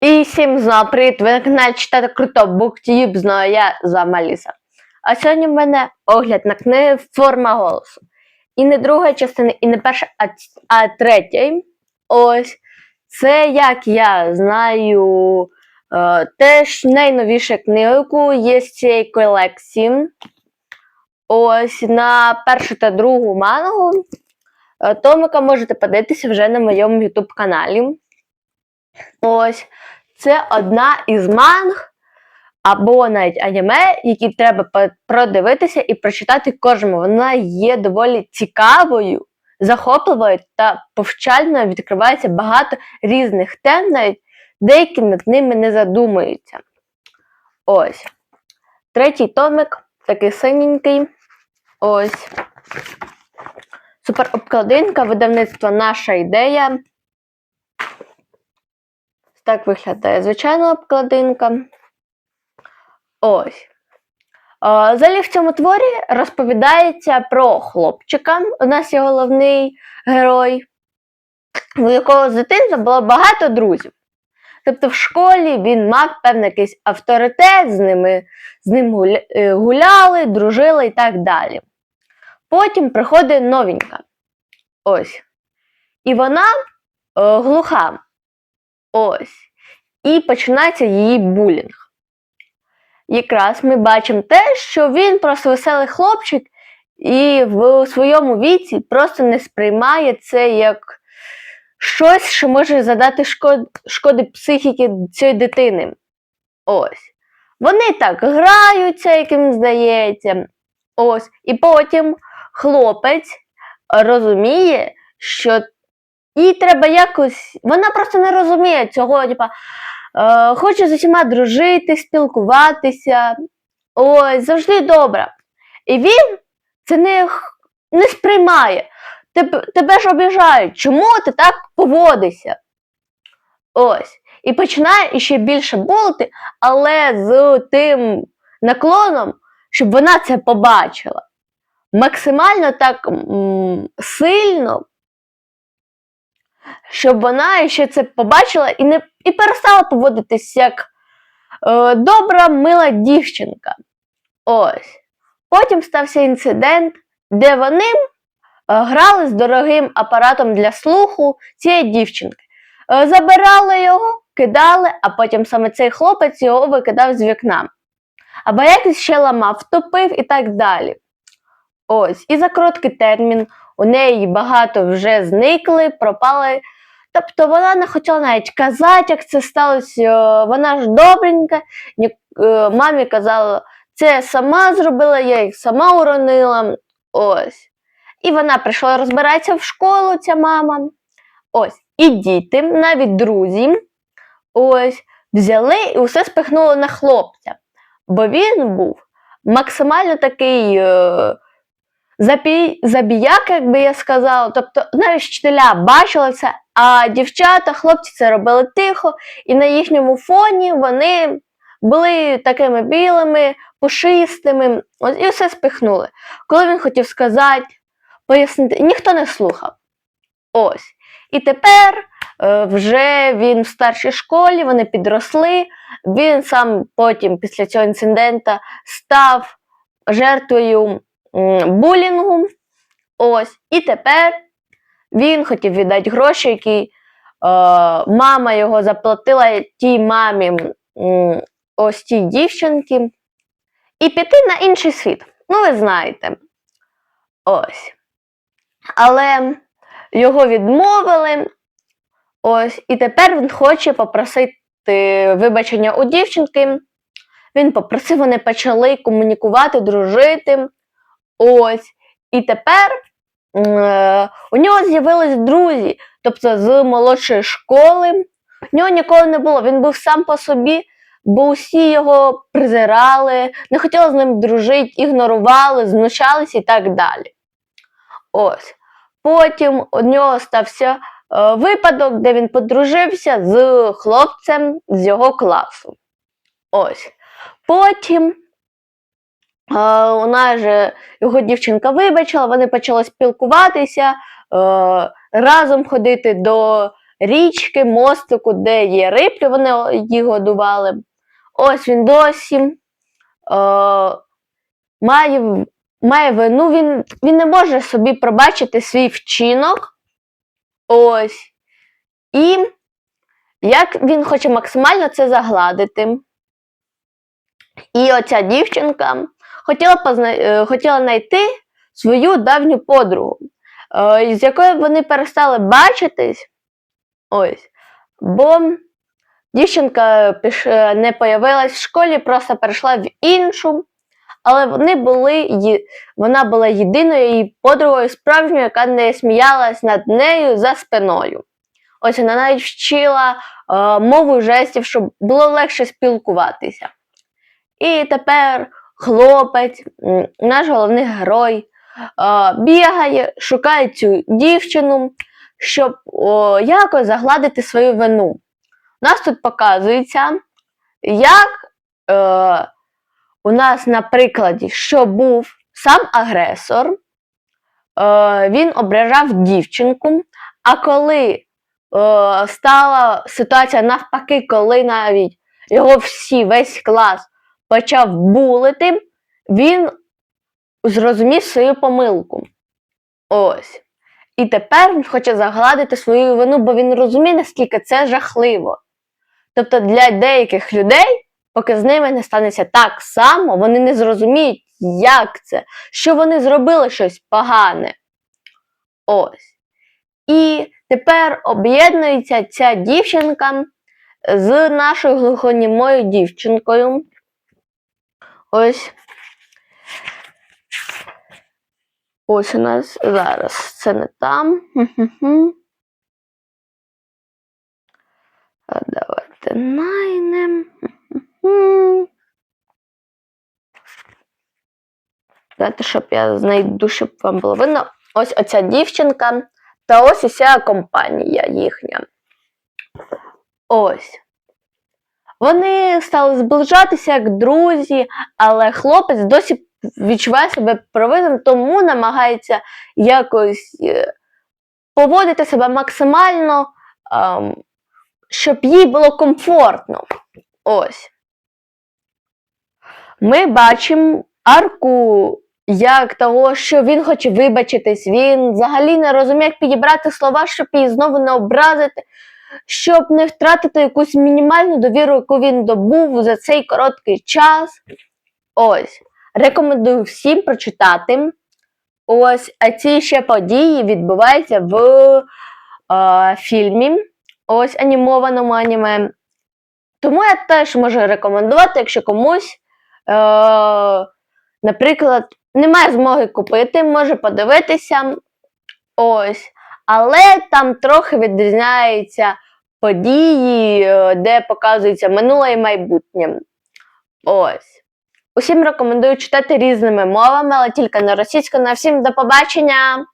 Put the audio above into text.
І всім знову привіт! Ви на каналі читати круто BookTube, знаю я з вами Аліса. А сьогодні в мене огляд на книги Форма голосу. І не друга частина, і не перша, а, а третя. Ось це, як я знаю, е, теж найновіша книга, яку є з цієї колекції. Ось на першу та другу мангу. Е, Томика можете подивитися вже на моєму YouTube каналі. Ось це одна із манг або навіть аніме, які треба продивитися і прочитати кожному. Вона є доволі цікавою, захопливою та повчальною. Відкривається багато різних тем, навіть деякі над ними не задумуються. Ось. Третій томик, такий синенький. Ось. Супер обкладинка, видавництво наша ідея. Так виглядає звичайна обкладинка. Ось. Взагалі в цьому творі розповідається про хлопчика. У нас є головний герой, у якого з дитинства було багато друзів. Тобто в школі він мав певний якийсь авторитет, з, ними, з ним е, гуляли, дружили і так далі. Потім приходить новенька. Ось. І вона е, глуха. Ось. І починається її булінг. Якраз ми бачимо те, що він просто веселий хлопчик, і в своєму віці просто не сприймає це як щось, що може задати шкод... шкоди психіки цієї дитини. Ось. Вони так граються, як їм здається. Ось. І потім хлопець розуміє, що їй треба якось. Вона просто не розуміє цього, типа, хоче з усіма дружити, спілкуватися. Ось, завжди добре. І він це не, не сприймає. Тебе, тебе ж обіжають, чому ти так поводишся? Ось. І починає іще більше болити, але з тим наклоном, щоб вона це побачила. Максимально так м, сильно, щоб вона ще це побачила і не і перестала поводитись як е, добра, мила дівчинка. Ось. Потім стався інцидент, де вони е, грали з дорогим апаратом для слуху цієї дівчинки. Е, забирали його, кидали, а потім саме цей хлопець його викидав з вікна. Або якось ще ламав, втопив і так далі. Ось. І за короткий термін у неї багато вже зникли, пропали. Тобто вона не хотіла навіть казати, як це сталося. Е, Вона ж добренька. Е, Мамі казала, це я сама зробила, я їх сама уронила. Ось. І вона прийшла розбиратися в школу, ця мама. Ось. І діти, навіть друзі, ось, взяли і усе спихнули на хлопця. Бо він був максимально такий. Е, Забій, забіяк, як би я сказала. Тобто навіть вчителя бачили це, а дівчата, хлопці це робили тихо, і на їхньому фоні вони були такими білими, пушистими, і все спихнули. Коли він хотів сказати, пояснити, ніхто не слухав. Ось. І тепер е, вже він в старшій школі, вони підросли. Він сам потім, після цього інцидента, став жертвою булінгу. Ось. І тепер він хотів віддати гроші, які е, мама його заплатила тій мамі ось тій дівчинки, і піти на інший світ. Ну, ви знаєте. Ось. Але його відмовили. Ось, і тепер він хоче попросити вибачення у дівчинки. Він попросив, вони почали комунікувати, дружити. Ось. І тепер е, у нього з'явились друзі, тобто з молодшої школи. У нього ніколи не було. Він був сам по собі, бо усі його презирали, не хотіли з ним дружити, ігнорували, знущалися і так далі. Ось. Потім у нього стався е, випадок, де він подружився з хлопцем з його класу. Ось. Потім е, нас же його дівчинка вибачила, вони почали спілкуватися, е, разом ходити до річки, мостику, де є риплі, вони їх годували. Ось він досі е, має, має вину, він, він не може собі пробачити свій вчинок. Ось. І як він хоче максимально це загладити. І оця дівчинка хотіла, позна... е, хотіла знайти свою давню подругу, е, з якою вони перестали бачитись. Ось. Бо дівчинка е, не появилась в школі, просто перейшла в іншу. Але вони були, вона була єдиною її подругою справжньою, яка не сміялась над нею за спиною. Ось вона навіть вчила е, мову жестів, щоб було легше спілкуватися. І тепер хлопець, наш головний герой, бігає, шукає цю дівчину, щоб якось загладити свою вину. У нас тут показується, як е, у нас на прикладі, що був сам агресор, е, він ображав дівчинку, а коли е, стала ситуація навпаки, коли навіть його всі, весь клас почав булити, він зрозумів свою помилку. Ось. І тепер він хоче загладити свою вину, бо він розуміє, наскільки це жахливо. Тобто для деяких людей, поки з ними не станеться так само, вони не зрозуміють, як це, що вони зробили щось погане. Ось. І тепер об'єднується ця дівчинка з нашою глухонімою дівчинкою. Ось. Ось у нас зараз це не там. Давайте найнем. Давайте, щоб я знайду, щоб вам було видно. Ось оця дівчинка та ось уся компанія їхня. Ось. Вони стали зближатися як друзі, але хлопець досі відчуває себе провинним, тому намагається якось е, поводити себе максимально, ем, щоб їй було комфортно. Ось. Ми бачимо арку як того, що він хоче вибачитись, він взагалі не розуміє, як підібрати слова, щоб її знову не образити, щоб не втратити якусь мінімальну довіру, яку він добув за цей короткий час. Ось. Рекомендую всім прочитати. Ось, а ці ще події відбуваються в е, фільмі, ось анімованому аніме. Тому я теж можу рекомендувати, якщо комусь, е, наприклад, немає змоги купити, може подивитися. Ось. Але там трохи відрізняються події, е, де показується минуле і майбутнє. Ось. Усім рекомендую читати різними мовами, але тільки на російську. На всім до побачення!